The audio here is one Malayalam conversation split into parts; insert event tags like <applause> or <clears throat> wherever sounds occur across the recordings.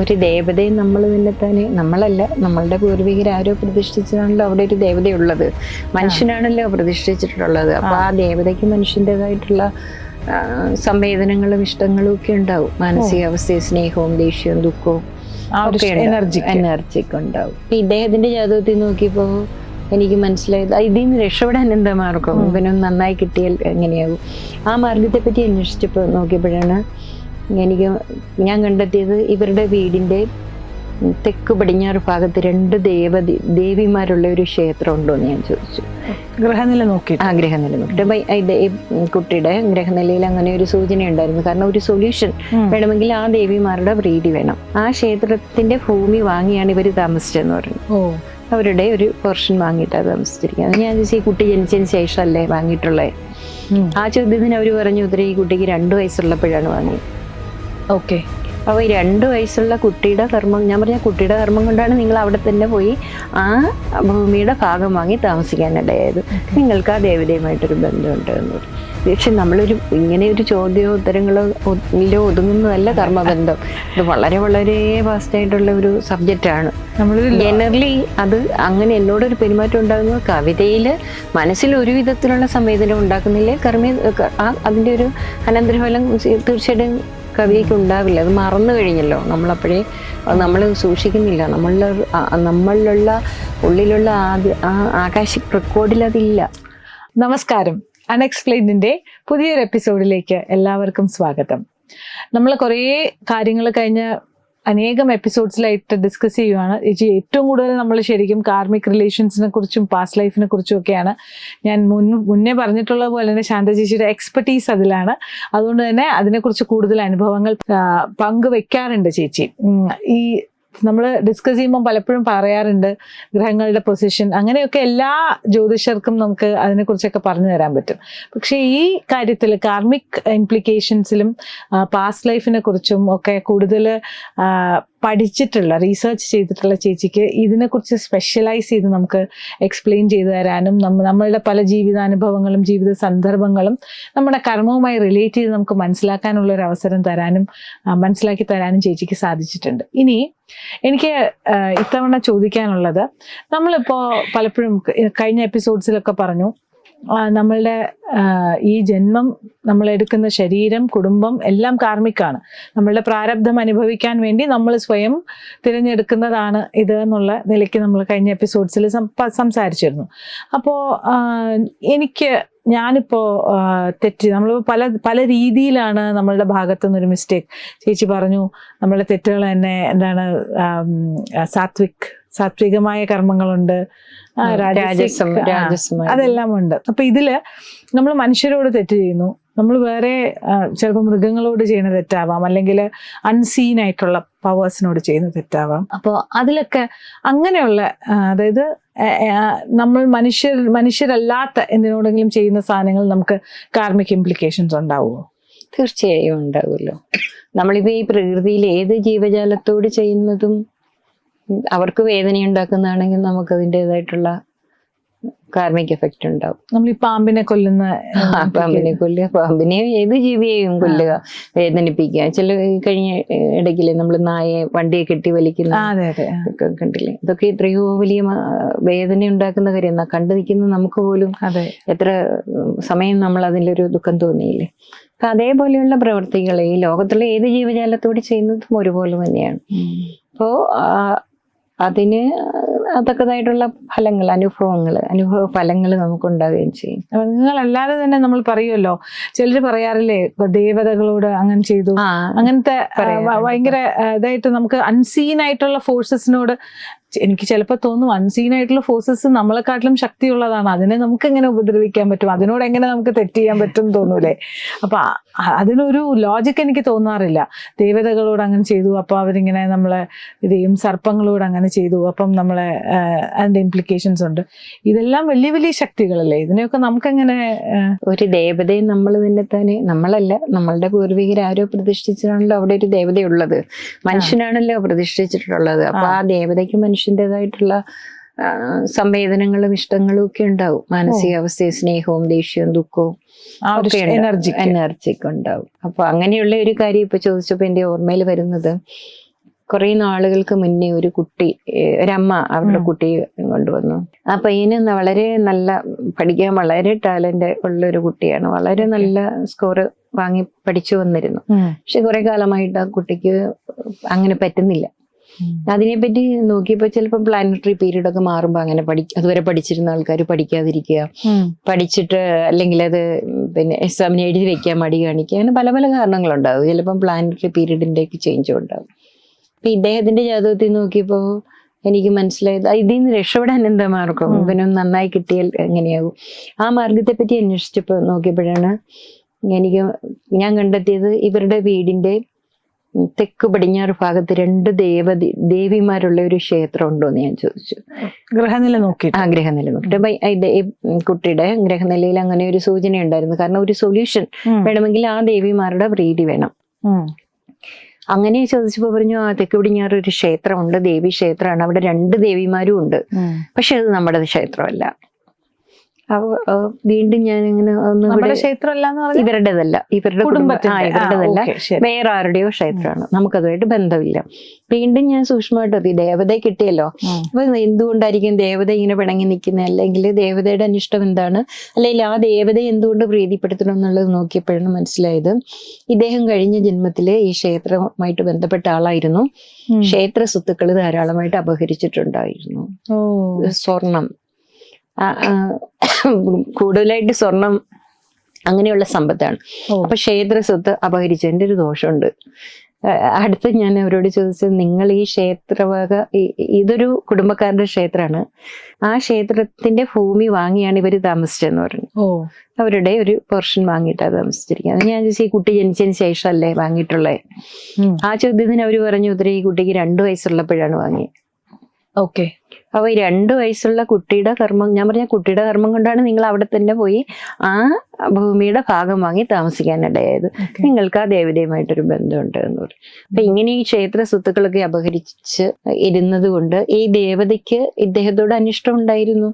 ഒരു ദേവതയും നമ്മൾ തന്നെ തന്നെ നമ്മളല്ല നമ്മളുടെ പൂർവികർ ആരോ പ്രതിഷ്ഠിച്ചതാണല്ലോ അവിടെ ഒരു ദേവതയുള്ളത്. മനുഷ്യനാണല്ലോ പ്രതിഷ്ഠിച്ചിട്ടുള്ളത്. അപ്പൊ ആ ദേവതയ്ക്ക് മനുഷ്യന്റെതായിട്ടുള്ള സംവേദനങ്ങളും ഇഷ്ടങ്ങളും ഒക്കെ ഉണ്ടാവും. മാനസികാവസ്ഥയും സ്നേഹവും ദേഷ്യവും ദുഃഖവും എനർജി എനർജി എനർജിക്ക് ഉണ്ടാവും. ഇദ്ദേഹത്തിന്റെ ജാതകത്തിൽ നോക്കിയപ്പോ എനിക്ക് മനസ്സിലായത് ഇതിൽ നിന്ന് രക്ഷപ്പെടാൻ എന്താ മാർഗം? ഇവനും നന്നായി കിട്ടിയാൽ എങ്ങനെയാകും ആ മാർഗത്തെ പറ്റി അന്വേഷിച്ചപ്പോൾ നോക്കിയപ്പോഴാണ് എനിക്ക് ഞാൻ കണ്ടെത്തിയത് ഇവരുടെ വീടിന്റെ തെക്ക് പടിഞ്ഞാറ് ഭാഗത്ത് രണ്ട് ദേവതി ദേവിമാരുള്ള ഒരു ക്ഷേത്രം ഉണ്ടോ എന്ന് ഞാൻ ചോദിച്ചു. ഗ്രഹനില നോക്കി ആഗ്രഹനില നോക്കിയിട്ട്. അപ്പൊ ഇത് കുട്ടിയുടെ ഗ്രഹനിലയിൽ അങ്ങനെ ഒരു സൂചന ഉണ്ടായിരുന്നു കാരണം ഒരു സൊല്യൂഷൻ വേണമെങ്കിൽ ആ ദേവിമാരുടെ പ്രീതി വേണം. ആ ക്ഷേത്രത്തിന്റെ ഭൂമി വാങ്ങിയാണ് ഇവർ താമസിച്ചതെന്ന് പറഞ്ഞു. ഓ. അവരുടെ ഒരു പോർഷൻ വാങ്ങിയിട്ടാണ് താമസിച്ചിരിക്കുന്നത്. ഞാൻ ചോദിച്ചു, ഈ കുട്ടി ജനിച്ചതിന് ശേഷമല്ലേ വാങ്ങിയിട്ടുള്ളത് ആ ചോദ്യത്തിന് അവർ പറഞ്ഞു ഉത്തരം ഈ കുട്ടിക്ക് രണ്ട് വയസ്സുള്ളപ്പോഴാണ് വാങ്ങിയത്. ഓക്കെ അപ്പോൾ ഈ രണ്ട് വയസ്സുള്ള കുട്ടിയുടെ കർമ്മം ഞാൻ പറഞ്ഞ കുട്ടിയുടെ കർമ്മം കൊണ്ടാണ് നിങ്ങൾ അവിടെ തന്നെ പോയി ആ ഭൂമിയുടെ ഭാഗം വാങ്ങി താമസിക്കാനിടയായത്. നിങ്ങൾക്ക് ആ ദേവതയുമായിട്ടൊരു ബന്ധമുണ്ട് എന്ന്. പക്ഷെ നമ്മളൊരു ഇങ്ങനെ ഒരു ചോദ്യോത്തരങ്ങളോ ഇല്ലോ ഒതുങ്ങുന്നതല്ല കർമ്മബന്ധം. ഇത് വളരെ വളരെ ഫാസ്റ്റായിട്ടുള്ള ഒരു സബ്ജക്റ്റാണ് നമ്മൾ ജനറലി അത് അങ്ങനെ എന്നോടൊരു പെരുമാറ്റം ഉണ്ടാകുന്നത് കവിതയിൽ മനസ്സിൽ ഒരു വിധത്തിലുള്ള സംവേദനം ഉണ്ടാക്കുന്നില്ലേ? കർമ്മ അതിന്റെ ഒരു അനന്തരഫലം തീർച്ചയായിട്ടും കവിക്ക് ഉണ്ടാവില്ല. അത് മറന്നു കഴിഞ്ഞല്ലോ. നമ്മളപ്പോഴേ നമ്മൾ സൂക്ഷിക്കുന്നില്ല. നമ്മളുടെ നമ്മളിലുള്ള ഉള്ളിലുള്ള ആദ്യ ആ ആകാശ റെക്കോർഡിൽ അതില്ല. നമസ്കാരം. അൺഎക്സ്പ്ലെയിൻഡിന്റെ പുതിയൊരു എപ്പിസോഡിലേക്ക് എല്ലാവർക്കും സ്വാഗതം. നമ്മൾ കുറേ കാര്യങ്ങൾ കഴിഞ്ഞ അനേകം എപ്പിസോഡ്സിലായിട്ട് ഡിസ്കസ് ചെയ്യുവാണ്. ചേച്ചി ഏറ്റവും കൂടുതൽ നമ്മൾ ശരിക്കും കാർമിക് റിലേഷൻസിനെ കുറിച്ചും പാസ്റ്റ് ലൈഫിനെ കുറിച്ചും ഒക്കെയാണ് ഞാൻ മുൻ മുന്നേ പറഞ്ഞിട്ടുള്ള പോലെ തന്നെ ശാന്ത ചേച്ചിയുടെ എക്സ്പെർട്ടീസ് അതിലാണ്. അതുകൊണ്ട് തന്നെ അതിനെക്കുറിച്ച് കൂടുതൽ അനുഭവങ്ങൾ പങ്കുവെക്കാറുണ്ട് ചേച്ചി. ഈ നമ്മൾ ഡിസ്കസ് ചെയ്യുമ്പോൾ പലപ്പോഴും പറയാറുണ്ട് ഗ്രഹങ്ങളുടെ പൊസിഷൻ അങ്ങനെയൊക്കെ എല്ലാ ജ്യോതിഷർക്കും നമുക്ക് അതിനെക്കുറിച്ചൊക്കെ പറഞ്ഞു തരാൻ പറ്റും. പക്ഷേ ഈ കാര്യത്തിൽ കാർമിക് ഇംപ്ലിക്കേഷൻസിലും പാസ്റ്റ് ലൈഫിനെ കുറിച്ചും ഒക്കെ കൂടുതൽ പഠിച്ചിട്ടുള്ള റീസെർച്ച് ചെയ്തിട്ടുള്ള ചേച്ചിക്ക് ഇതിനെക്കുറിച്ച് സ്പെഷ്യലൈസ് ചെയ്ത് നമുക്ക് എക്സ്പ്ലെയിൻ ചെയ്തു തരാനും നമ്മ നമ്മളുടെ പല ജീവിതാനുഭവങ്ങളും ജീവിത സന്ദർഭങ്ങളും നമ്മുടെ കർമ്മവുമായി റിലേറ്റ് ചെയ്ത് നമുക്ക് മനസ്സിലാക്കാനുള്ള ഒരു അവസരം തരാനും മനസ്സിലാക്കി തരാനും ചേച്ചിക്ക് സാധിച്ചിട്ടുണ്ട്. ഇനി എനിക്ക് ഇത്തവണ ചോദിക്കാനുള്ളത് നമ്മളിപ്പോൾ പലപ്പോഴും കഴിഞ്ഞ എപ്പിസോഡ്സിലൊക്കെ പറഞ്ഞു നമ്മളുടെ ഈ ജന്മം നമ്മൾ എടുക്കുന്ന ശരീരം കുടുംബം എല്ലാം കാർമ്മിക്കാണ് നമ്മളുടെ പ്രാരബ്ധം അനുഭവിക്കാൻ വേണ്ടി നമ്മൾ സ്വയം തിരഞ്ഞെടുക്കുന്നതാണ് ഇത് എന്നുള്ള നിലയ്ക്ക് നമ്മൾ കഴിഞ്ഞ എപ്പിസോഡ്സിൽ സംസാരിച്ചിരുന്നു. അപ്പോൾ എനിക്ക് ഞാനിപ്പോൾ തെറ്റ് നമ്മൾ പല പല രീതിയിലാണ് നമ്മളുടെ ഭാഗത്തു നിന്നൊരു മിസ്റ്റേക്ക് ചേച്ചി പറഞ്ഞു നമ്മളുടെ തെറ്റുകൾ തന്നെ എന്താണ് സാത്വിക് സാത്വികമായ കർമ്മങ്ങളുണ്ട്. രാജസം അതെല്ലാം ഉണ്ട്. അപ്പൊ ഇതിൽ നമ്മൾ മനുഷ്യരോട് തെറ്റ് ചെയ്യുന്നു. നമ്മൾ വേറെ ചിലപ്പോൾ മൃഗങ്ങളോട് ചെയ്യുന്ന തെറ്റാവാം. അല്ലെങ്കിൽ അൺസീൻ ആയിട്ടുള്ള പവേഴ്സിനോട് ചെയ്യുന്ന തെറ്റാവാം. അപ്പോൾ അതിലൊക്കെ അങ്ങനെയുള്ള അതായത് നമ്മൾ മനുഷ്യർ മനുഷ്യരല്ലാത്ത എന്തിനോടെങ്കിലും ചെയ്യുന്ന സാധനങ്ങൾ നമുക്ക് കാർമിക് ഇംപ്ലിക്കേഷൻസ് ഉണ്ടാവുമോ? തീർച്ചയായും ഉണ്ടാവുമല്ലോ. നമ്മളിപ്പോ ഈ പ്രകൃതിയിൽ ഏത് ജീവജാലത്തോട് ചെയ്യുന്നതും അവർക്ക് വേദന ഉണ്ടാക്കുന്നതാണെങ്കിൽ നമുക്ക് അതിന്റെതായിട്ടുള്ള കാർമിക് എഫക്റ്റ് ഉണ്ടാവും. നമ്മൾ ഈ പാമ്പിനെ കൊല്ലുന്ന പാമ്പിനെ കൊല്ലുക. പാമ്പിനെ ഏത് ജീവിയെയും കൊല്ലുക വേദനിപ്പിക്കുക. ചില കഴിഞ്ഞ ഇടയ്ക്കില്ലേ നമ്മൾ നായെ വണ്ടിയെ കെട്ടി വലിക്കുന്ന കണ്ടില്ലേ? ഇതൊക്കെ എത്രയോ വലിയ വേദന ഉണ്ടാക്കുന്ന കാര്യം. എന്നാ കണ്ടു നിൽക്കുന്ന നമുക്ക് പോലും അതെ. എത്ര സമയം നമ്മൾ അതിലൊരു ദുഃഖം തോന്നിയില്ലേ? അപ്പൊ അതേപോലെയുള്ള പ്രവൃത്തികൾ ഈ ലോകത്തുള്ള ഏത് ജീവജാലത്തോട് ചെയ്യുന്നതും ഒരുപോലെ തന്നെയാണ്. അപ്പോ അപ്പോൾ അതിന് അതക്കതായിട്ടുള്ള ഫലങ്ങൾ അനുഭവങ്ങൾ അനുഭവ ഫലങ്ങൾ നമുക്ക് ഉണ്ടാവുകയും ചെയ്യും. നിങ്ങൾ നിങ്ങളല്ലാതെ തന്നെ നമ്മൾ പറയുമല്ലോ ചിലർ പറയാറില്ലേ ഇപ്പൊ ദേവതകളോട് അങ്ങനെ ചെയ്തു. അങ്ങനത്തെ. ഭയങ്കര ഇതായിട്ട് നമുക്ക് അൺസീൻ ആയിട്ടുള്ള ഫോഴ്സസിനോട് എനിക്ക് ചിലപ്പോൾ തോന്നും അൺസീൻ ആയിട്ടുള്ള ഫോഴ്സസ് നമ്മളെക്കാട്ടിലും ശക്തിയുള്ളതാണ്. അതിനെ നമുക്ക് എങ്ങനെ ഉപദ്രവിക്കാൻ പറ്റും? അതിനോട് എങ്ങനെ നമുക്ക് തെറ്റ് ചെയ്യാൻ പറ്റും തോന്നൂലേ? അപ്പൊ അതിനൊരു ലോജിക് എനിക്ക് തോന്നാറില്ല. ദേവതകളോട് അങ്ങനെ ചെയ്തു. അപ്പൊ അവരിങ്ങനെ നമ്മളെ ഇത് ചെയ്യും. സർപ്പങ്ങളോട് അങ്ങനെ ചെയ്തു. അപ്പം നമ്മളെ അതിന്റെ ഇംപ്ലിക്കേഷൻസ് ഉണ്ട്. ഇതെല്ലാം വലിയ വലിയ ശക്തികളല്ലേ? ഇതിനെയൊക്കെ നമുക്കെങ്ങനെ എങ്ങനെ ഒരു ദേവതയും നമ്മൾ തന്നെ തന്നെ നമ്മളല്ല നമ്മളുടെ പൂർവികർ ആരോ പ്രതിഷ്ഠിച്ചതാണല്ലോ അവിടെ ഒരു ദേവതയുള്ളത്. മനുഷ്യനാണല്ലോ പ്രതിഷ്ഠിച്ചിട്ടുള്ളത്. അപ്പൊ ആ. ദേവതയ്ക്ക് മനുഷ്യന്റെതായിട്ടുള്ള സംവേദനങ്ങളും ഇഷ്ടങ്ങളും ഒക്കെ ഉണ്ടാവും. മാനസികാവസ്ഥയും സ്നേഹവും ദേഷ്യവും ദുഃഖവും എനർജി എനർജിക്ക് ഉണ്ടാവും. അപ്പൊ അങ്ങനെയുള്ള ഒരു കാര്യം ഇപ്പൊ ചോദിച്ചപ്പോ എന്റെ ഓർമ്മയിൽ വരുന്നത് കുറെ നാളുകൾക്ക് മുന്നേ ഒരു കുട്ടി ഒരമ്മ അവരുടെ. കുട്ടിയെ കൊണ്ടുവന്നു. ആ പയ്യന് വളരെ നല്ല പഠിക്കാൻ വളരെ ടാലന്റ് ഉള്ള ഒരു കുട്ടിയാണ്. വളരെ നല്ല സ്കോർ വാങ്ങി പഠിച്ചു വന്നിരുന്നു. പക്ഷെ കുറെ കാലമായിട്ട് ആ കുട്ടിക്ക് അങ്ങനെ പറ്റുന്നില്ല. അതിനെപ്പറ്റി നോക്കിയപ്പോൾ ചിലപ്പോൾ പ്ലാനറ്ററി പീരീഡ് ഒക്കെ മാറുമ്പോൾ അങ്ങനെ പഠി അതുവരെ പഠിച്ചിരുന്ന ആൾക്കാർ പഠിക്കാതിരിക്കുക. പഠിച്ചിട്ട് അല്ലെങ്കിൽ അത് പിന്നെ എക്സാമിന് എഴുതി വെക്കാൻ മടി കാണിക്കുക. അങ്ങനെ പല പല കാരണങ്ങളുണ്ടാവും. ചിലപ്പം പ്ലാനറ്ററി പീരീഡിന്റെ ഒക്കെ ചേഞ്ചും ഉണ്ടാവും. അപ്പൊ ഇദ്ദേഹത്തിന്റെ ജാതകത്തിൽ നോക്കിയപ്പോൾ എനിക്ക് മനസ്സിലായത് ഇതിൽ നിന്ന് രക്ഷപ്പെടാൻ എന്താ മാർഗം. ഇവനൊന്ന് നന്നായി കിട്ടിയാൽ എങ്ങനെയാകും ആ മാർഗത്തെ പറ്റി അന്വേഷിച്ചപ്പോൾ നോക്കിയപ്പോഴാണ് എനിക്ക് ഞാൻ കണ്ടെത്തിയത് ഇവരുടെ വീടിന്റെ തെക്ക് പടിഞ്ഞാറ് ഭാഗത്ത് രണ്ട് ദേവതി ദേവിമാരുള്ള ഒരു ക്ഷേത്രം ഉണ്ടോ എന്ന് ഞാൻ ചോദിച്ചു. ഗ്രഹനില നോക്കിയിട്ട്? ഗ്രഹനില നോക്കിട്ട് അപ്പൊ കുട്ടിയുടെ ഗ്രഹനിലയിൽ അങ്ങനെ ഒരു സൂചന ഉണ്ടായിരുന്നു കാരണം ഒരു സൊല്യൂഷൻ വേണമെങ്കിൽ ആ ദേവിമാരുടെ പ്രീതി വേണം. അങ്ങനെ ചോദിച്ചപ്പോൾ പറഞ്ഞു ആ തെക്ക് പടിഞ്ഞാറ് ഒരു ക്ഷേത്രമുണ്ട് ദേവി ക്ഷേത്രമാണ് അവിടെ രണ്ട് ദേവിമാരും ഉണ്ട്. പക്ഷെ അത് നമ്മുടെ ക്ഷേത്രമല്ല. ആ, വീണ്ടും ഞാൻ ഇങ്ങനെ ഒന്ന് ഇവരുടേതല്ല. ഇവരുടെ കുടുംബ- ആ ഇവരുടേതല്ല. വേറെ ആരുടെയോ ക്ഷേത്രമാണ്. നമുക്കതുമായിട്ട് ബന്ധമില്ല. വീണ്ടും ഞാൻ സൂക്ഷ്മമായിട്ട് ദേവതയെ കിട്ടിയല്ലോ. അപ്പൊ എന്തുകൊണ്ടായിരിക്കും ദേവത ഇങ്ങനെ പിണങ്ങി നിൽക്കുന്നത് അല്ലെങ്കിൽ ദേവതയുടെ അനിഷ്ടം എന്താണ്? അല്ലെങ്കിൽ ആ ദേവത എന്തുകൊണ്ട് പ്രീതിപ്പെടുത്തണം എന്നുള്ളത് നോക്കിയപ്പോഴാണ് മനസ്സിലായത്. ഇദ്ദേഹം കഴിഞ്ഞ ജന്മത്തിൽ ഈ ക്ഷേത്രമായിട്ട് ബന്ധപ്പെട്ട ആളായിരുന്നു. ക്ഷേത്ര സ്വത്തുക്കൾ ധാരാളമായിട്ട് അപഹരിച്ചിട്ടുണ്ടായിരുന്നു. സ്വർണം. കൂടുതലായിട്ട് സ്വർണം അങ്ങനെയുള്ള സമ്പത്താണ്. അപ്പൊ ക്ഷേത്ര സ്വത്ത് അപഹരിച്ചതിന്റെ ഒരു ദോഷമുണ്ട്. അടുത്ത് ഞാൻ അവരോട് ചോദിച്ചത് നിങ്ങൾ ഈ ക്ഷേത്രവക ഇതൊരു കുടുംബക്കാരുടെ ക്ഷേത്രമാണ്. ആ ക്ഷേത്രത്തിന്റെ ഭൂമി വാങ്ങിയാണ് ഇവർ താമസിച്ചതെന്ന് പറഞ്ഞു. അവരുടെ ഒരു പോർഷൻ വാങ്ങിയിട്ടാണ് താമസിച്ചിരിക്കുന്നത്. ഞാൻ ചോദിച്ചു ഈ കുട്ടി ജനിച്ചതിന് ശേഷമല്ലേ വാങ്ങിയിട്ടുള്ളത് ആ ചോദ്യത്തിന് അവർ പറഞ്ഞു ഉത്തരം ഈ കുട്ടിക്ക് രണ്ടു വയസ്സുള്ളപ്പോഴാണ് വാങ്ങിയത് ഓക്കെ. അപ്പൊ ഈ രണ്ട് വയസ്സുള്ള കുട്ടിയുടെ കർമ്മം ഞാൻ പറഞ്ഞ കുട്ടിയുടെ കർമ്മം കൊണ്ടാണ് നിങ്ങൾ അവിടെ തന്നെ പോയി ആ ഭൂമിയുടെ ഭാഗം വാങ്ങി താമസിക്കാനിടയായത്. നിങ്ങൾക്ക് ആ ദേവതയുമായിട്ടൊരു ബന്ധമുണ്ട് എന്ന് പറയും അപ്പൊ ഇങ്ങനെ ഈ ക്ഷേത്ര സ്വത്തുക്കളൊക്കെ അപഹരിച്ച് ഇരുന്നത് കൊണ്ട് ഈ ദേവതയ്ക്ക് ഇദ്ദേഹത്തോട് അനിഷ്ടം ഉണ്ടായിരുന്നു.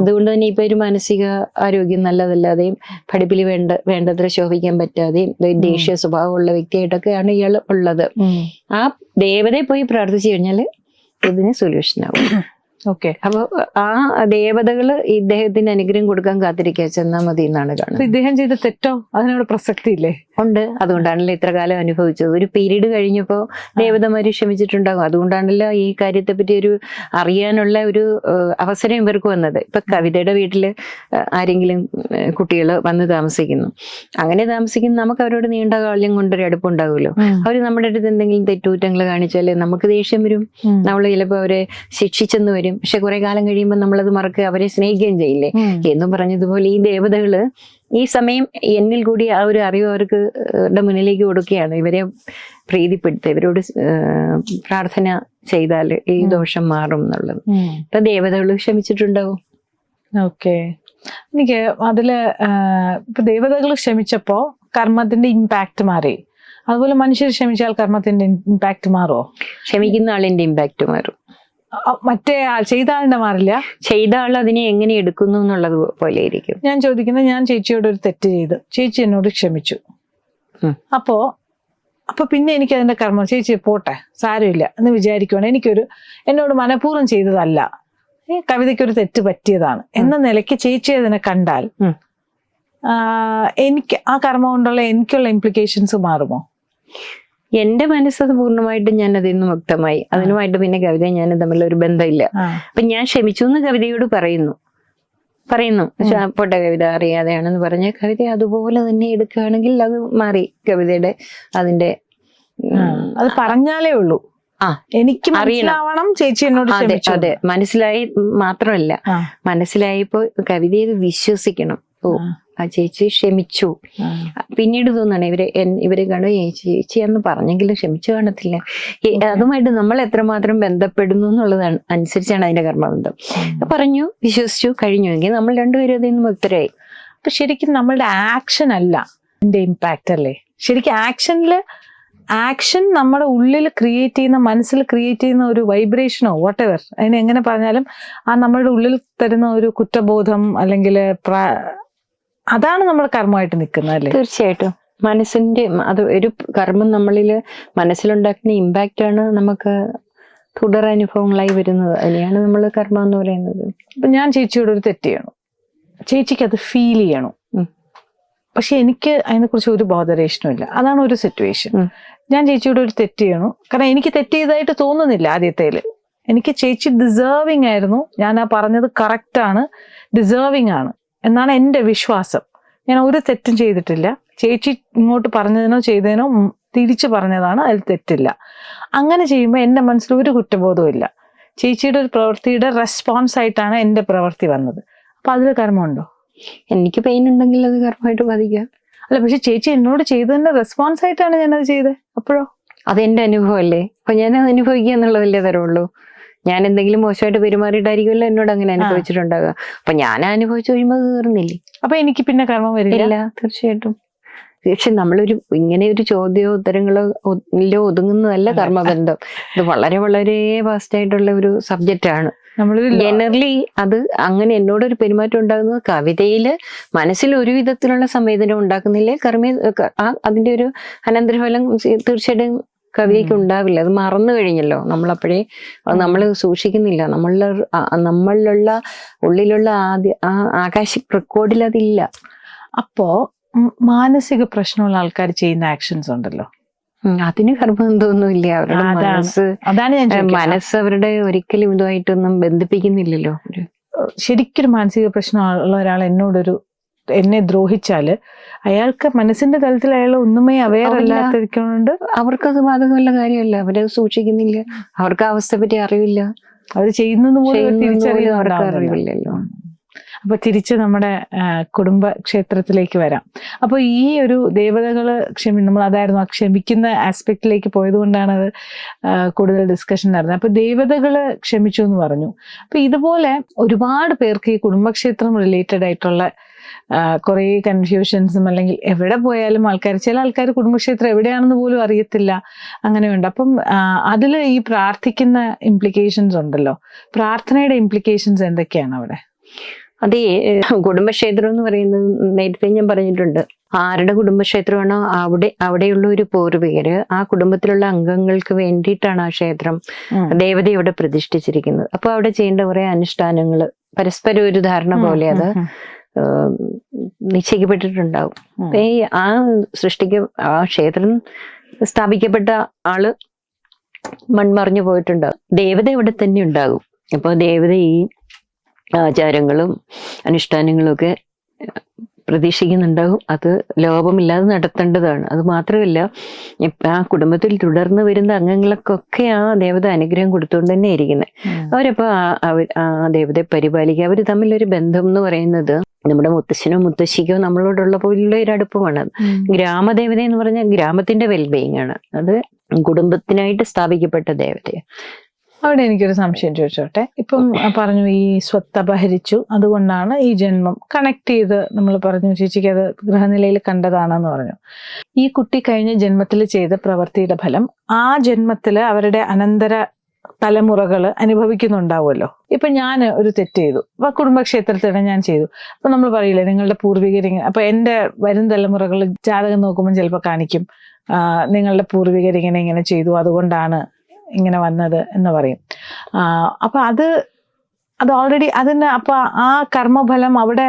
അതുകൊണ്ട് തന്നെ ഇപ്പൊ ഒരു മാനസിക ആരോഗ്യം നല്ലതല്ലാതെയും പഠിപ്പിൽ വേണ്ട വേണ്ടത്ര ശോഭിക്കാൻ പറ്റാതെയും ദേശീയ ദേഷ്യ സ്വഭാവമുള്ള വ്യക്തിയായിട്ടൊക്കെയാണ് ഇയാൾ ഉള്ളത്. ആ ദേവതയെ പോയി പ്രാർത്ഥിച്ചു കഴിഞ്ഞാൽ ഇതിന് സൊല്യൂഷൻ ആവും. <clears throat> ഓക്കെ അപ്പൊ ആ ദേവതകൾ ഇദ്ദേഹത്തിന് അനുഗ്രഹം കൊടുക്കാൻ കാത്തിരിക്കുക ചെന്നാൽ മതി എന്നാണ് കാണുന്നത്. ഇദ്ദേഹം ചെയ്ത തെറ്റോ? അതിനോട് പ്രസക്തി ഇല്ലേ ഉണ്ട്. അതുകൊണ്ടാണല്ലോ ഇത്ര കാലം അനുഭവിച്ചത്. ഒരു പീരീഡ് കഴിഞ്ഞപ്പോ ദേവതമാര് ക്ഷമിച്ചിട്ടുണ്ടാകും. അതുകൊണ്ടാണല്ലോ ഈ കാര്യത്തെ പറ്റി ഒരു അറിയാനുള്ള ഒരു അവസരം ഇവർക്ക് വന്നത്. ഇപ്പൊ കവിതയുടെ വീട്ടിൽ ആരെങ്കിലും കുട്ടികൾ വന്ന് താമസിക്കുന്നു. അങ്ങനെ താമസിക്കുന്ന നമുക്ക് അവരോട് നീണ്ട കാലം കൊണ്ടൊരു അടുപ്പുണ്ടാകുമല്ലോ. അവർ നമ്മുടെ അടുത്ത് എന്തെങ്കിലും തെറ്റുകുറ്റങ്ങൾ കാണിച്ചാൽ നമുക്ക് ദേഷ്യം വരും. നമ്മൾ ചിലപ്പോൾ അവരെ ശിക്ഷിച്ചെന്ന് വരും. പക്ഷെ കുറെ കാലം കഴിയുമ്പോൾ നമ്മളത് മറക്കുക അവരെ സ്നേഹിക്കുകയും ചെയ്യില്ലേ. എന്നും പറഞ്ഞതുപോലെ ഈ ദേവതകൾ ഈ സമയം എന്നിൽ കൂടി ആ ഒരു അറിവ് അവർക്ക് അവരുടെ മുന്നിലേക്ക് കൊടുക്കുകയാണ്. ഇവരെ പ്രീതിപ്പെടുത്തുക ഇവരോട് പ്രാർത്ഥന ചെയ്താൽ ഈ ദോഷം മാറും എന്നുള്ളത്. ഇപ്പൊ ദേവതകൾ ക്ഷമിച്ചിട്ടുണ്ടാവും ഓക്കെ. എനിക്ക് അതിൽ ഇപ്പൊ ദേവതകൾ ക്ഷമിച്ചപ്പോ കർമ്മത്തിന്റെ ഇമ്പാക്ട് മാറി. അതുപോലെ മനുഷ്യർ ക്ഷമിച്ചാൽ കർമ്മത്തിന്റെ ഇമ്പാക്ട് മാറുമോ ക്ഷമിക്കുന്ന ആളിന്റെ ഇമ്പാക്ട് മാറും. മറ്റേ ആൾ ചെയ്ത ആളിന്റെ മാറില്ല? ചെയ്ത ആൾ അതിനെ എങ്ങനെ എടുക്കുന്നു എന്നുള്ളത് പോലെ ഇരിക്കും ഞാൻ ചോദിക്കുന്നത് ഞാൻ ചേച്ചിയോട് ഒരു തെറ്റ് ചെയ്തു. ചേച്ചി എന്നോട് ക്ഷമിച്ചു. അപ്പോ അപ്പൊ പിന്നെ എനിക്ക് അതിന്റെ കർമ്മം ചേച്ചി പോട്ടെ സാരമില്ല എന്ന് വിചാരിക്കുവാണ്. എനിക്കൊരു എന്നോട് മനഃപൂർവം ചെയ്തതല്ല. കവിതയ്ക്കൊരു കവിതയ്ക്ക് ഒരു തെറ്റ് പറ്റിയതാണ്. എന്ന നിലയ്ക്ക് ചേച്ചി അതിനെ കണ്ടാൽ എനിക്ക് ആ കർമ്മം കൊണ്ടുള്ള എനിക്കുള്ള ഇംപ്ലിക്കേഷൻസ് മാറുമോ? എന്റെ മനസ്സത് പൂർണമായിട്ടും ഞാൻ അതിൽ നിന്ന് മുക്തമായി. അതിനുമായിട്ട് പിന്നെ കവിത ഞാൻ തമ്മിൽ ഒരു ബന്ധമില്ല. അപ്പൊ ഞാൻ ക്ഷമിച്ചു എന്ന് കവിതയോട് പറയുന്നു. പറയുന്നു. പൊട്ട കവിത അറിയാതെയാണെന്ന് പറഞ്ഞ കവിത അതുപോലെ തന്നെ എടുക്കുകയാണെങ്കിൽ അത് മാറി കവിതയുടെ അതിന്റെ അത് പറഞ്ഞാലേ ഉള്ളൂ. ആ. എനിക്ക് അറിയണം. മനസ്സിലാവണം ചേച്ചി എന്നോട് അതെ അതെ. മനസ്സിലായി മാത്രമല്ല. മനസ്സിലായപ്പോ കവിതയെ വിശ്വസിക്കണം. ഓ. ആ. ചേച്ചി ക്ഷമിച്ചു. പിന്നീട് തോന്നണം ഇവർ ഇവർ കണ്ടു കാണും ചേച്ചി എന്ന് പറഞ്ഞെങ്കിലും ക്ഷമിച്ചു കാണത്തില്ല. അതുമായിട്ട് നമ്മൾ എത്രമാത്രം ബന്ധപ്പെടുന്നു എന്നുള്ളതാണ് അനുസരിച്ചാണ് അതിന്റെ കർമ്മബന്ധം. പറഞ്ഞു വിശ്വസിച്ചു കഴിഞ്ഞു. എങ്കിൽ നമ്മൾ രണ്ടുപേരും അതിൽ നിന്ന് മുക്തരായി. അപ്പൊ ശരിക്കും നമ്മളുടെ ആക്ഷൻ അല്ല എന്റെ ഇമ്പാക്റ്റ് അല്ലേ? ശരിക്കും ആക്ഷനിൽ ആക്ഷൻ നമ്മുടെ ഉള്ളിൽ ക്രിയേറ്റ് ചെയ്യുന്ന മനസ്സിൽ ക്രിയേറ്റ് ചെയ്യുന്ന ഒരു വൈബ്രേഷനോ വാട്ട് എവർ അതിനെ എങ്ങനെ പറഞ്ഞാലും ആ നമ്മളുടെ ഉള്ളിൽ തരുന്ന ഒരു കുറ്റബോധം അല്ലെങ്കിൽ അതാണ് നമ്മൾ കർമ്മമായിട്ട് നിൽക്കുന്നത് അല്ലേ? തീർച്ചയായിട്ടും. മനസ്സിന്റെ അത് ഒരു കർമ്മം നമ്മളിൽ മനസ്സിലുണ്ടാക്കുന്ന ഇമ്പാക്റ്റ് ആണ് നമുക്ക് തുടർ അനുഭവങ്ങളായി വരുന്നത്. അതിനെയാണ് നമ്മൾ കർമ്മം എന്ന് പറയുന്നത്. ഇപ്പൊ ഞാൻ ചേച്ചിയോട് ഒരു തെറ്റ് ചെയ്യണം. ചേച്ചിക്ക് അത് ഫീൽ ചെയ്യണം. പക്ഷെ എനിക്ക് അതിനെക്കുറിച്ച് ഒരു ബോധരേഷനും ഇല്ല. അതാണ് ഒരു സിറ്റുവേഷൻ ഞാൻ ചേച്ചിയോട് ഒരു തെറ്റ് ചെയ്യണം. കാരണം എനിക്ക് തെറ്റ് ചെയ്തതായിട്ട് തോന്നുന്നില്ല ആദ്യത്തേൽ. എനിക്ക് ചേച്ചി ഡിസേർവിങ് ആയിരുന്നു. ഞാൻ ആ പറഞ്ഞത് കറക്റ്റ് ആണ്. ഡിസേർവിങ് ആണ്. എന്നാണ് എന്റെ വിശ്വാസം. ഞാൻ ഒരു തെറ്റും ചെയ്തിട്ടില്ല. ചേച്ചി ഇങ്ങോട്ട് പറഞ്ഞതിനോ ചെയ്തതിനോ തിരിച്ചു പറഞ്ഞതാണ് അതിൽ തെറ്റില്ല. അങ്ങനെ ചെയ്യുമ്പോൾ എന്റെ മനസ്സിൽ ഒരു കുറ്റബോധവും ഇല്ല. ചേച്ചിയുടെ ഒരു പ്രവൃത്തിയുടെ റെസ്പോൺസ് ആയിട്ടാണ് എന്റെ പ്രവൃത്തി വന്നത്. അപ്പൊ അതിൽ കർമ്മമുണ്ടോ? എനിക്ക് പെയിൻ ഉണ്ടെങ്കിൽ അത് കർമ്മമായിട്ട് ബാധിക്കാം. അല്ല പക്ഷെ ചേച്ചി എന്നോട് ചെയ്തതിന്റെ റെസ്പോൺസ് ആയിട്ടാണ് ഞാനത് ചെയ്തത്. അപ്പോഴോ? അതെന്റെ അനുഭവമല്ലേ അപ്പൊ ഞാൻ അത് അനുഭവിക്കുക എന്നുള്ളതല്ലേ തരുള്ളൂ ഞാൻ എന്തെങ്കിലും മോശമായിട്ട് പെരുമാറിയിട്ടായിരിക്കുമല്ലോ എന്നോട് അങ്ങനെ അനുഭവിച്ചിട്ടുണ്ടാകുക അപ്പൊ ഞാൻ അനുഭവിച്ചു കഴിയുമ്പോൾ അത് തീർന്നില്ലേ? അപ്പൊ എനിക്ക് പിന്നെ കർമ്മം വരില്ല? തീർച്ചയായിട്ടും. പക്ഷെ നമ്മളൊരു ഇങ്ങനെ ഒരു ചോദ്യോ ഉത്തരങ്ങളോ ഒതുങ്ങുന്നതല്ല. കർമ്മബന്ധം. ഇത് വളരെ വളരെ ഫാസ്റ്റ് ആയിട്ടുള്ള ഒരു സബ്ജക്റ്റ് ആണ്. ജനറലി അത് അങ്ങനെ എന്നോടൊരു പെരുമാറ്റം ഉണ്ടാകുന്നത് കവിതയിൽ മനസ്സിൽ ഒരു വിധത്തിലുള്ള സംവേദനം ഉണ്ടാക്കുന്നില്ലേ? കർമ്മ അതിന്റെ ഒരു അനന്തരഫലം തീർച്ചയായിട്ടും കവിതയ്ക്ക് ഉണ്ടാവില്ല. അത് മറന്നു കഴിഞ്ഞല്ലോ നമ്മളപ്പോഴേ. അത് നമ്മൾ സൂക്ഷിക്കുന്നില്ല. നമ്മളുടെ നമ്മളിലുള്ള ഉള്ളിലുള്ള ആദ്യ ആ ആകാശ റെക്കോർഡിൽ അതില്ല. അപ്പോ മാനസിക പ്രശ്നമുള്ള ആൾക്കാർ ചെയ്യുന്ന ആക്ഷൻസ് ഉണ്ടല്ലോ. അതിന് കർമ്മബന്ധമൊന്നുമില്ല അവരുടെ മനസ്സ് അതാണ് മനസ്സ് അവരുടെ ഒരിക്കലും ഇതുമായിട്ടൊന്നും ബന്ധിപ്പിക്കുന്നില്ലല്ലോ. ശരിക്കും ശരിക്കൊരു മാനസിക പ്രശ്നമുള്ള ഒരാൾ എന്നോടൊരു എന്നെ ദ്രോഹിച്ചാൽ അയാൾക്ക് മനസ്സിന്റെ തലത്തിൽ അയാൾ ഒന്നുമേ അവയർ അവരില്ല. അല്ലാത്തിരിക്കുന്നുണ്ട് അവർക്കത് ബാധകമല്ല കാര്യമല്ല. അവരത് സൂക്ഷിക്കുന്നില്ല. അവർക്ക് അവസ്ഥ അവസ്ഥയെ പറ്റി അറിവില്ല. അവർ ചെയ്യുന്നത് പോലും തിരിച്ചറിയുന്ന അവർക്ക് അറിവില്ലല്ലോ. അപ്പൊ തിരിച്ച് നമ്മുടെ കുടുംബ ക്ഷേത്രത്തിലേക്ക് വരാം. അപ്പൊ ഈ ഒരു ദേവതകൾ ക്ഷമി നമ്മൾ അതായിരുന്നു ആ ക്ഷമിക്കുന്ന ആസ്പെക്റ്റിലേക്ക് പോയത് കൊണ്ടാണ് അത് കൂടുതൽ ഡിസ്കഷൻ നടന്നത്. അപ്പൊ ദേവതകൾ ക്ഷമിച്ചു എന്ന് പറഞ്ഞു. അപ്പൊ ഇതുപോലെ ഒരുപാട് പേർക്ക് ഈ കുടുംബക്ഷേത്രം റിലേറ്റഡ് ആയിട്ടുള്ള കുറേ കൺഫ്യൂഷൻസും അല്ലെങ്കിൽ എവിടെ പോയാലും ആൾക്കാർ ചില ആൾക്കാർ കുടുംബക്ഷേത്രം എവിടെയാണെന്ന് പോലും അറിയത്തില്ല അങ്ങനെയുണ്ട്. അപ്പം അതിൽ ഈ പ്രാർത്ഥിക്കുന്ന ഇംപ്ലിക്കേഷൻസ് ഉണ്ടല്ലോ. പ്രാർത്ഥനയുടെ ഇംപ്ലിക്കേഷൻസ് എന്തൊക്കെയാണ് അവിടെ? അതേ കുടുംബക്ഷേത്രം എന്ന് പറയുന്നത് നേരത്തെ ഞാൻ പറഞ്ഞിട്ടുണ്ട്. ആരുടെ കുടുംബക്ഷേത്രമാണോ അവിടെ അവിടെയുള്ള ഒരു പൂർവികര് ആ കുടുംബത്തിലുള്ള അംഗങ്ങൾക്ക് വേണ്ടിയിട്ടാണ് ആ ക്ഷേത്രം ദേവതയോടെ ദേവത ഇവിടെ പ്രതിഷ്ഠിച്ചിരിക്കുന്നത്. അപ്പൊ അവിടെ ചെയ്യേണ്ട കുറെ അനുഷ്ഠാനങ്ങൾ പരസ്പരം ഒരു ധാരണ പോലെ അത് നിശ്ചയിക്കപ്പെട്ടിട്ടുണ്ടാവും. ഈ ആ സൃഷ്ടിക്ക ആ ക്ഷേത്രം സ്ഥാപിക്കപ്പെട്ട ആൾ മൺമറിഞ്ഞു പോയിട്ടുണ്ട് ദേവത ഇവിടെ തന്നെ ഉണ്ടാകും. അപ്പൊ ദേവത ഈ ആചാരങ്ങളും അനുഷ്ഠാനങ്ങളും ഒക്കെ പ്രതീക്ഷിക്കുന്നുണ്ടാകും. അത് ലോപമില്ലാതെ നടത്തേണ്ടതാണ്. അത് മാത്രമല്ല ഇപ്പ ആ കുടുംബത്തിൽ തുടർന്ന് വരുന്ന അംഗങ്ങൾക്കൊക്കെ ആ ദേവത അനുഗ്രഹം കൊടുത്തുകൊണ്ട് തന്നെ ഇരിക്കുന്നത് അവരപ്പോൾ അവരപ്പോ ആ- അവർ ആ ദേവതയെ പരിപാലിക്കുക. അവർ തമ്മിലൊരു ബന്ധം എന്ന് പറയുന്നത് നമ്മുടെ മുത്തശ്ശനോ മുത്തശ്ശിക്കോ നമ്മളോടുള്ള പോലുള്ള ഒരു അടുപ്പമാണ്. ഗ്രാമദേവത എന്ന് പറഞ്ഞാൽ ഗ്രാമത്തിന്റെ വെൽബീയിങ് ആണ്. അത് കുടുംബത്തിനായിട്ട് സ്ഥാപിക്കപ്പെട്ട ദേവതയാണ് അവിടെ എനിക്കൊരു സംശയം ചോദിച്ചോട്ടെ. ഇപ്പം പറഞ്ഞു ഈ സ്വത്ത് അപഹരിച്ചു. അതുകൊണ്ടാണ് ഈ ജന്മം കണക്ട് ചെയ്ത് നമ്മൾ പറഞ്ഞു ചേച്ചിക്ക് അത് ഗൃഹനിലയിൽ കണ്ടതാണെന്ന് പറഞ്ഞു. ഈ കുട്ടി കഴിഞ്ഞ ജന്മത്തിൽ ചെയ്ത പ്രവൃത്തിയുടെ ഫലം ആ ജന്മത്തിൽ അവരുടെ അനന്തര തലമുറകൾ അനുഭവിക്കുന്നുണ്ടാവുമല്ലോ. ഇപ്പൊ ഞാൻ ഒരു തെറ്റ് ചെയ്തു. അപ്പൊ കുടുംബക്ഷേത്രത്തിൽ ഞാൻ ചെയ്തു. അപ്പൊ നമ്മൾ പറയില്ലേ നിങ്ങളുടെ പൂർവികരിങ്ങനെ അപ്പൊ എന്റെ വരും തലമുറകൾ ജാതകം നോക്കുമ്പോൾ ചിലപ്പോൾ കാണിക്കും നിങ്ങളുടെ പൂർവികരിങ്ങനെ ഇങ്ങനെ ചെയ്തു. അതുകൊണ്ടാണ് ഇങ്ങനെ വന്നത് എന്ന് പറയും. അപ്പൊ അത് അത് ഓൾറെഡി അതിന് അപ്പൊ ആ കർമ്മഫലം അവിടെ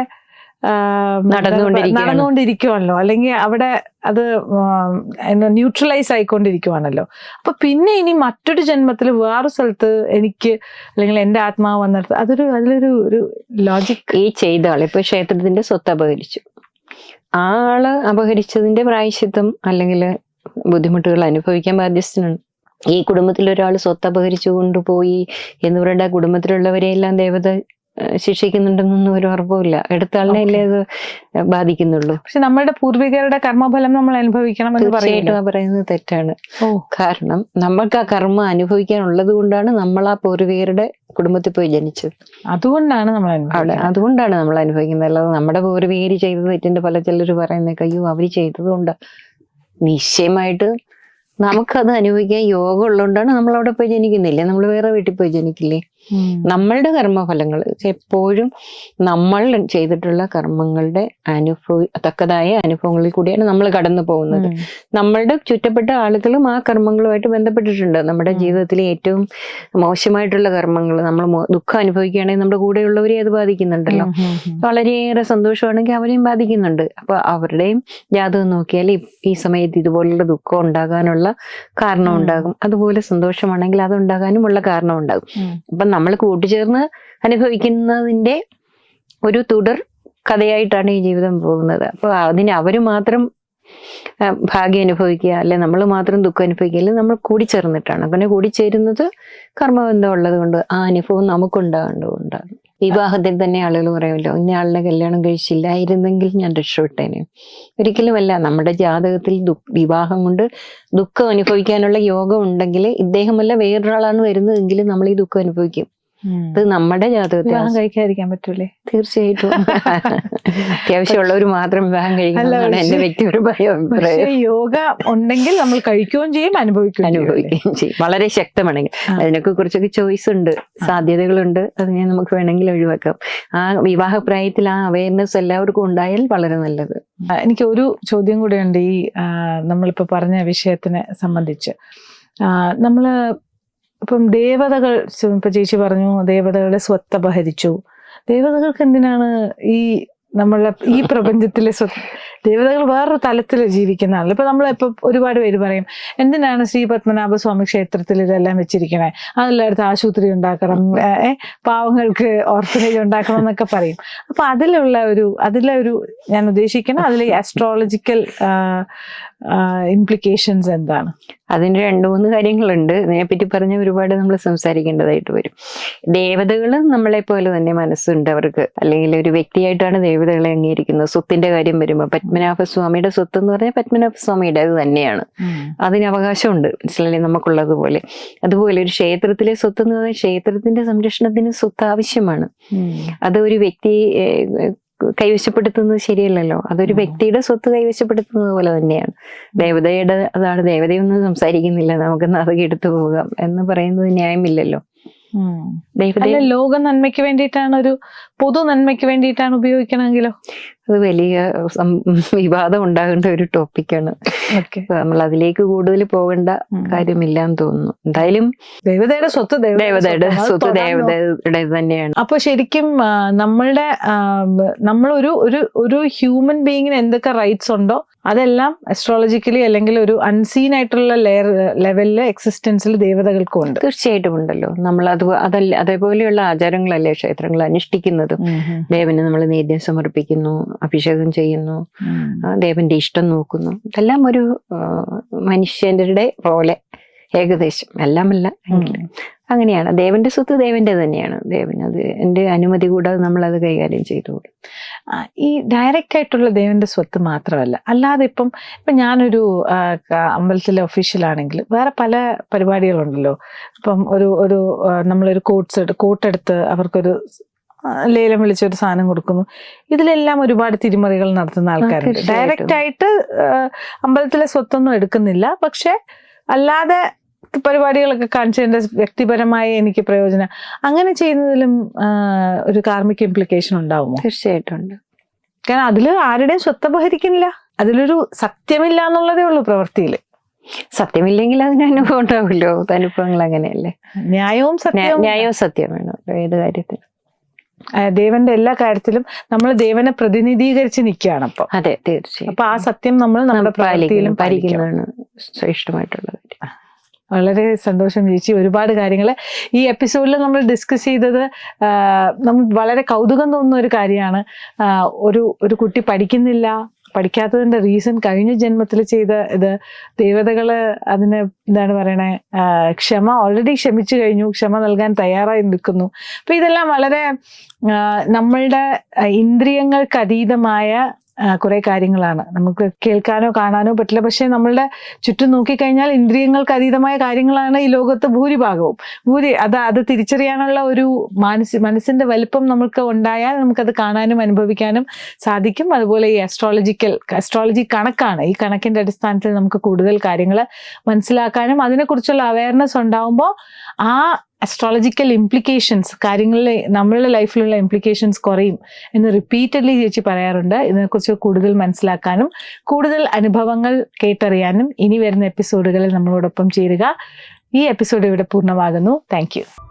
നടന്നുകൊണ്ടിരിക്കുവാണല്ലോ. അല്ലെങ്കിൽ അവിടെ അത് ന്യൂട്രലൈസ് ആയിക്കൊണ്ടിരിക്കുവാണല്ലോ. അപ്പൊ പിന്നെ ഇനി മറ്റൊരു ജന്മത്തിൽ വേറൊരു സ്ഥലത്ത് എനിക്ക് അല്ലെങ്കിൽ എന്റെ ആത്മാവ് വന്നിടത്ത് അതൊരു അതിലൊരു ഒരു ലോജിക് ഈ ചെയ്ത ആൾ ഇപ്പൊ ക്ഷേത്രത്തിന്റെ സ്വത്ത് അപഹരിച്ചു. ആ ആൾ അപഹരിച്ചതിന്റെ പ്രായശിത്വം അല്ലെങ്കിൽ ബുദ്ധിമുട്ടുകൾ അനുഭവിക്കാൻ ബാധ്യസ്ഥനാണ്. ഈ കുടുംബത്തിൽ ഒരാൾ സ്വത്ത് അപഹരിച്ചു കൊണ്ടുപോയി എന്ന് പറയേണ്ട ആ കുടുംബത്തിലുള്ളവരെ എല്ലാം ദേവത ശിക്ഷിക്കുന്നുണ്ടെന്നൊന്നും ഒരു ഉറപ്പുമില്ല എടുത്താളിനെ അല്ലേ അത് ബാധിക്കുന്നുള്ളൂ. പക്ഷെ നമ്മുടെ പൂർവികരുടെ കർമ്മഫലം നമ്മൾ അനുഭവിക്കണം എന്ന് തീർച്ചയായിട്ടും പറയുന്നത്. തെറ്റാണ്. കാരണം നമ്മൾക്ക് ആ കർമ്മം അനുഭവിക്കാനുള്ളത് കൊണ്ടാണ് നമ്മൾ ആ പൂർവികരുടെ കുടുംബത്തിൽ പോയി ജനിച്ചത്. അതുകൊണ്ടാണ് നമ്മൾ അവിടെ അതുകൊണ്ടാണ് നമ്മൾ അനുഭവിക്കുന്നത്. അല്ലാതെ നമ്മുടെ പൂർവികര് ചെയ്ത തെറ്റിന്റെ പല ചിലർ പറയുന്നത് അയ്യോ അവർ ചെയ്തതുകൊണ്ട് നിശ്ചയമായിട്ട് നമുക്കത് അനുഭവിക്കാൻ യോഗം ഉള്ളതുകൊണ്ടാണ് നമ്മൾ അവിടെ പോയി ജനിക്കുന്നില്ലേ? നമ്മൾ വേറെ വീട്ടിൽ പോയി ജനിക്കില്ലേ? നമ്മളുടെ കർമ്മഫലങ്ങൾ എപ്പോഴും നമ്മൾ ചെയ്തിട്ടുള്ള കർമ്മങ്ങളുടെ അനുഭവ തക്കതായ അനുഭവങ്ങളിൽ കൂടിയാണ് നമ്മൾ കടന്നു പോകുന്നത്. നമ്മളുടെ ചുറ്റപ്പെട്ട ആളുകളും ആ കർമ്മങ്ങളുമായിട്ട് ബന്ധപ്പെട്ടിട്ടുണ്ട്. നമ്മുടെ ജീവിതത്തിലെ ഏറ്റവും മോശമായിട്ടുള്ള കർമ്മങ്ങൾ നമ്മൾ ദുഃഖം അനുഭവിക്കുകയാണെങ്കിൽ നമ്മുടെ കൂടെയുള്ളവരെ അത് ബാധിക്കുന്നുണ്ടല്ലോ. വളരെയേറെ സന്തോഷമാണെങ്കിൽ അവരെയും ബാധിക്കുന്നുണ്ട്. അപ്പൊ അവരുടെയും ജാതകം നോക്കിയാൽ ഈ- സമയത്ത് ഇതുപോലുള്ള ദുഃഖം ഉണ്ടാകാനുള്ള കാരണം ഉണ്ടാകും അതുപോലെ സന്തോഷമാണെങ്കിൽ അത് ഉണ്ടാകാനുമുള്ള കാരണം ഉണ്ടാകും അപ്പൊ നമ്മൾ കൂട്ടിച്ചേർന്ന് അനുഭവിക്കുന്നതിന്റെ ഒരു തുടർ കഥയായിട്ടാണ് ഈ ജീവിതം പോകുന്നത്. അപ്പോൾ അതിന് അവർ മാത്രം ഭാഗ്യം അനുഭവിക്കുക അല്ലെ നമ്മൾ മാത്രം ദുഃഖം അനുഭവിക്കുക അല്ലെങ്കിൽ നമ്മൾ കൂടിച്ചേർന്നിട്ടാണ്. അങ്ങനെ കൂടിച്ചേരുന്നത് കർമ്മബന്ധം ഉള്ളത് കൊണ്ട് ആ അനുഭവം നമുക്കുണ്ടാകേണ്ടതുണ്ടാകും വിവാഹത്തിൽ തന്നെ ആളുകൾ പറയുമല്ലോ ഇന്ന ആളുടെ കല്യാണം കഴിച്ചില്ലായിരുന്നെങ്കിൽ ഞാൻ രക്ഷപ്പെട്ടേനെ. ഒരിക്കലുമല്ല നമ്മുടെ ജാതകത്തിൽ വിവാഹം കൊണ്ട് ദുഃഖം അനുഭവിക്കാനുള്ള യോഗം ഉണ്ടെങ്കിൽ ഇദ്ദേഹമല്ല വേറൊരാളാണ് വരുന്നതെങ്കിൽ നമ്മൾ ഈ ദുഃഖം അനുഭവിക്കും. ഇത് നമ്മുടെ ജാതകത്തിൽ വിവാഹം കഴിക്കാതിരിക്കാൻ പറ്റൂലേ? തീർച്ചയായിട്ടും. അത്യാവശ്യമുള്ളവർ മാത്രം വിവാഹം കഴിക്കണമെന്നാണ് പക്ഷേ- എന്റെ വ്യക്തിപരമായ യോഗ ഉണ്ടെങ്കിൽ നമ്മൾ കഴിക്കുകയും ചെയ്യും അനുഭവിക്കുകയും ചെയ്യും അനുഭവിക്കുകയും ചെയ്യും. വളരെ ശക്തമാണെങ്കിൽ. അതിനൊക്കെ കുറച്ചൊക്കെ ചോയ്സ് ഉണ്ട് സാധ്യതകളുണ്ട്. അതിനെ നമുക്ക് വേണമെങ്കിൽ ഒഴിവാക്കാം. ആ വിവാഹപ്രായത്തിൽ ആ അവയർനെസ് എല്ലാവർക്കും ഉണ്ടായാൽ വളരെ നല്ലത്. എനിക്ക് ഒരു ചോദ്യം കൂടെയുണ്ട് ഈ നമ്മളിപ്പോ പറഞ്ഞ വിഷയത്തിനെ സംബന്ധിച്ച്. ആ, ഇപ്പം ദേവതകൾ ഇപ്പം ചേച്ചി പറഞ്ഞു ദേവതകളെ സ്വത്ത് അപഹരിച്ചു ദേവതകൾക്ക് എന്തിനാണ് ഈ നമ്മളെ ഈ പ്രപഞ്ചത്തിലെ സ്വ ദേവതകൾ വേറൊരു തലത്തിൽ ജീവിക്കുന്ന ആളല്ല? ഇപ്പൊ നമ്മളിപ്പോ ഒരുപാട് പേര് പറയും എന്തിനാണ് ശ്രീ പത്മനാഭ സ്വാമി ക്ഷേത്രത്തിൽ ഇതെല്ലാം വെച്ചിരിക്കണേ? അതെല്ലായിടത്ത് ആശുപത്രി ഉണ്ടാക്കണം പാവങ്ങൾക്ക് ഓർഫനേജ് ഉണ്ടാക്കണം എന്നൊക്കെ പറയും. അപ്പൊ അതിലുള്ള ഒരു അതിലെ ഒരു ഞാൻ ഉദ്ദേശിക്കുന്ന അതിലെ അസ്ട്രോളജിക്കൽ ഇംപ്ലിക്കേഷൻസ് എന്താണ്? അതിന് രണ്ട് മൂന്ന് കാര്യങ്ങളുണ്ട്. ഇതിനെപ്പറ്റി പറഞ്ഞ ഒരുപാട് നമ്മൾ സംസാരിക്കേണ്ടതായിട്ട് വരും. ദേവതകൾ നമ്മളെ പോലെ തന്നെ മനസ്സുണ്ട് അവർക്ക്. അല്ലെങ്കിൽ ഒരു വ്യക്തിയായിട്ടാണ് ദേവതകളെ അംഗീകരിക്കുന്നത്. സ്വത്തിന്റെ കാര്യം വരുമ്പോൾ പത്മനാഭ സ്വാമിയുടെ സ്വത്ത് എന്ന് പറഞ്ഞാൽ പത്മനാഭസ്വാമിയുടെ അത് തന്നെയാണ്. അതിന് അവകാശമുണ്ട്. മനസ്സിലല്ലേ നമുക്കുള്ളതുപോലെ അതുപോലെ ഒരു ക്ഷേത്രത്തിലെ സ്വത്ത് എന്ന് പറഞ്ഞാൽ ക്ഷേത്രത്തിന്റെ സംരക്ഷണത്തിന് സ്വത്ത് ആവശ്യമാണ്. അത് ഒരു വ്യക്തി കൈവശപ്പെടുത്തുന്നത് ശരിയല്ലല്ലോ. അതൊരു. വ്യക്തിയുടെ സ്വത്ത് കൈവശപ്പെടുത്തുന്നത് പോലെ തന്നെയാണ്. ദേവതയുടെ അതാണ് ദേവതയൊന്നും സംസാരിക്കുന്നില്ല. നമുക്ക് അത് എടുത്തു പോകാം എന്ന് പറയുന്നത് ന്യായമില്ലല്ലോ. ലോക നന്മയ്ക്ക് വേണ്ടിയിട്ടാണ് ഒരു പൊതു നന്മയ്ക്ക് വേണ്ടിയിട്ടാണ് ഉപയോഗിക്കണമെങ്കിലോ? അത് വലിയ വിവാദം ഉണ്ടാകേണ്ട ഒരു ടോപ്പിക്കാണ്. നമ്മൾ അതിലേക്ക് കൂടുതൽ പോകേണ്ട കാര്യമില്ല എന്ന് തോന്നുന്നു. എന്തായാലും ദേവതയുടെ സ്വത്ത് ദേവതയുടെ സ്വത്ത് ദേവതയുടെ തന്നെയാണ്. അപ്പൊ ശരിക്കും നമ്മളുടെ നമ്മളൊരു ഒരു ഒരു ഹ്യൂമൻ ബീയിങ്ങിന് എന്തൊക്കെ റൈറ്റ്സ് ഉണ്ടോ അതെല്ലാം അസ്ട്രോളജിക്കലി അല്ലെങ്കിൽ ഒരു അൺസീൻ ആയിട്ടുള്ള ലെയർ ലെവലിൽ എക്സിസ്റ്റൻസിൽ ദേവതകൾക്കും ഉണ്ട്. തീർച്ചയായിട്ടും ഉണ്ടല്ലോ. നമ്മൾ അത് അതല്ല അതേപോലെയുള്ള ആചാരങ്ങളല്ലേ ക്ഷേത്രങ്ങൾ അനുഷ്ഠിക്കുന്നത്. ദേവന് നമ്മൾ നേദ്യം സമർപ്പിക്കുന്നു. അഭിഷേകം ചെയ്യുന്നു ദേവന്റെ ഇഷ്ടം നോക്കുന്നു. ഇതെല്ലാം ഒരു മനുഷ്യന്റെ മനുഷ്യരുടെ പോലെ ഏകദേശം. എല്ലാമല്ല എങ്കിലും അങ്ങനെയാണ്. ദേവന്റെ സ്വത്ത് ദേവന്റെ തന്നെയാണ്. ദേവൻ അത് എന്റെ അനുമതി കൂടാതെ നമ്മൾ അത് കൈകാര്യം ചെയ്തുകൂടും ഈ ഡയറക്റ്റ് ആയിട്ടുള്ള ദേവന്റെ സ്വത്ത് മാത്രമല്ല. അല്ലാതെ ഇപ്പം ഇപ്പം ഞാനൊരു അമ്പലത്തിലെ ഒഫീഷ്യൽ ആണെങ്കിൽ വേറെ പല പരിപാടികളുണ്ടല്ലോ. ഇപ്പം ഒരു ഒരു നമ്മളൊരു കോട്ട്സ് കോട്ടെടുത്ത് അവർക്കൊരു ലേലം വിളിച്ചൊരു സാധനം കൊടുക്കുന്നു. ഇതിലെല്ലാം ഒരുപാട് തിരിമറികൾ നടത്തുന്ന ആൾക്കാരുണ്ട്. ഡയറക്റ്റ് ആയിട്ട് അമ്പലത്തിലെ സ്വത്തൊന്നും എടുക്കുന്നില്ല. പക്ഷെ അല്ലാതെ പരിപാടികളൊക്കെ കാണിച്ചതിന്റെ വ്യക്തിപരമായ എനിക്ക് പ്രയോജനം. അങ്ങനെ ചെയ്യുന്നതിലും ഒരു കാർമിക ഇംപ്ലിക്കേഷൻ ഉണ്ടാവുമോ? തീർച്ചയായിട്ടും കാരണം അതിൽ ആരുടെയും സ്വത്തപഹരിക്കുന്നില്ല അതിലൊരു സത്യമില്ല എന്നുള്ളതേ ഉള്ളൂ പ്രവൃത്തിയിൽ സത്യമില്ലെങ്കിൽ അതിന് അനുഭവം ഉണ്ടാവില്ലോ അനുഭവങ്ങൾ അങ്ങനെയല്ലേ ന്യായവും സത്യവും ന്യായവും വേണം ഏത് കാര്യത്തിൽ ആ, ദേവന്റെ എല്ലാ കാര്യത്തിലും നമ്മൾ ദേവനെ പ്രതിനിധീകരിച്ച് നിൽക്കുകയാണ് അപ്പൊ അതെ തീർച്ചയായും. അപ്പൊ ആ സത്യം നമ്മൾ നമ്മുടെ പാലിക്കണം. പാലിക്കുന്നതാണ് ശ്രേഷ്ഠമായിട്ടുള്ള കാര്യം വളരെ സന്തോഷം ചേച്ചി. ഒരുപാട് കാര്യങ്ങൾ ഈ എപ്പിസോഡിൽ നമ്മൾ ഡിസ്കസ് ചെയ്തത് നമ്മൾ വളരെ കൗതുകം തോന്നുന്ന ഒരു കാര്യമാണ്. ഒരു ഒരു കുട്ടി പഠിക്കുന്നില്ല പഠിക്കാത്തതിന്റെ റീസൺ കഴിഞ്ഞ ജന്മത്തിൽ ചെയ്ത ഇത് ദേവതകൾ അതിന് എന്താണ് പറയണേ ക്ഷമ ഓൾറെഡി ക്ഷമിച്ചു കഴിഞ്ഞു ക്ഷമ നൽകാൻ തയ്യാറായി നിൽക്കുന്നു. അപ്പൊ ഇതെല്ലാം വളരെ നമ്മളുടെ ഇന്ദ്രിയങ്ങൾക്ക് അതീതമായ കുറെ കാര്യങ്ങളാണ്. നമുക്ക് കേൾക്കാനോ കാണാനോ പറ്റില്ല. പക്ഷേ നമ്മളുടെ ചുറ്റും നോക്കിക്കഴിഞ്ഞാൽ ഇന്ദ്രിയങ്ങൾക്ക് അതീതമായ കാര്യങ്ങളാണ് ഈ ലോകത്ത് ഭൂരിഭാഗവും. ഭൂരി അത് അത് തിരിച്ചറിയാനുള്ള ഒരു മനസ് മനസ്സിന്റെ വലിപ്പം നമുക്ക് ഉണ്ടായാൽ നമുക്കത് കാണാനും അനുഭവിക്കാനും സാധിക്കും. അതുപോലെ ഈ അസ്ട്രോളജിക്കൽ അസ്ട്രോളജി കണക്കാണ്. ഈ കണക്കിന്റെ അടിസ്ഥാനത്തിൽ നമുക്ക് കൂടുതൽ കാര്യങ്ങൾ മനസ്സിലാക്കാനും അതിനെക്കുറിച്ചുള്ള അവയർനെസ് ഉണ്ടാവുമ്പോൾ ആ അസ്ട്രോളജിക്കൽ ഇംപ്ലിക്കേഷൻസ് കാര്യങ്ങളിൽ നമ്മളുടെ ലൈഫിലുള്ള ഇംപ്ലിക്കേഷൻസ് കുറയും എന്ന് റിപ്പീറ്റഡ്ലി ചേച്ചി പറയാറുണ്ട്. ഇതിനെക്കുറിച്ച് കൂടുതൽ മനസ്സിലാക്കാനും കൂടുതൽ അനുഭവങ്ങൾ കേട്ടറിയാനും ഇനി വരുന്ന എപ്പിസോഡുകളിൽ നമ്മളോടൊപ്പം ചേരുക. ഈ എപ്പിസോഡ് ഇവിടെ പൂർണമാകുന്നു. താങ്ക്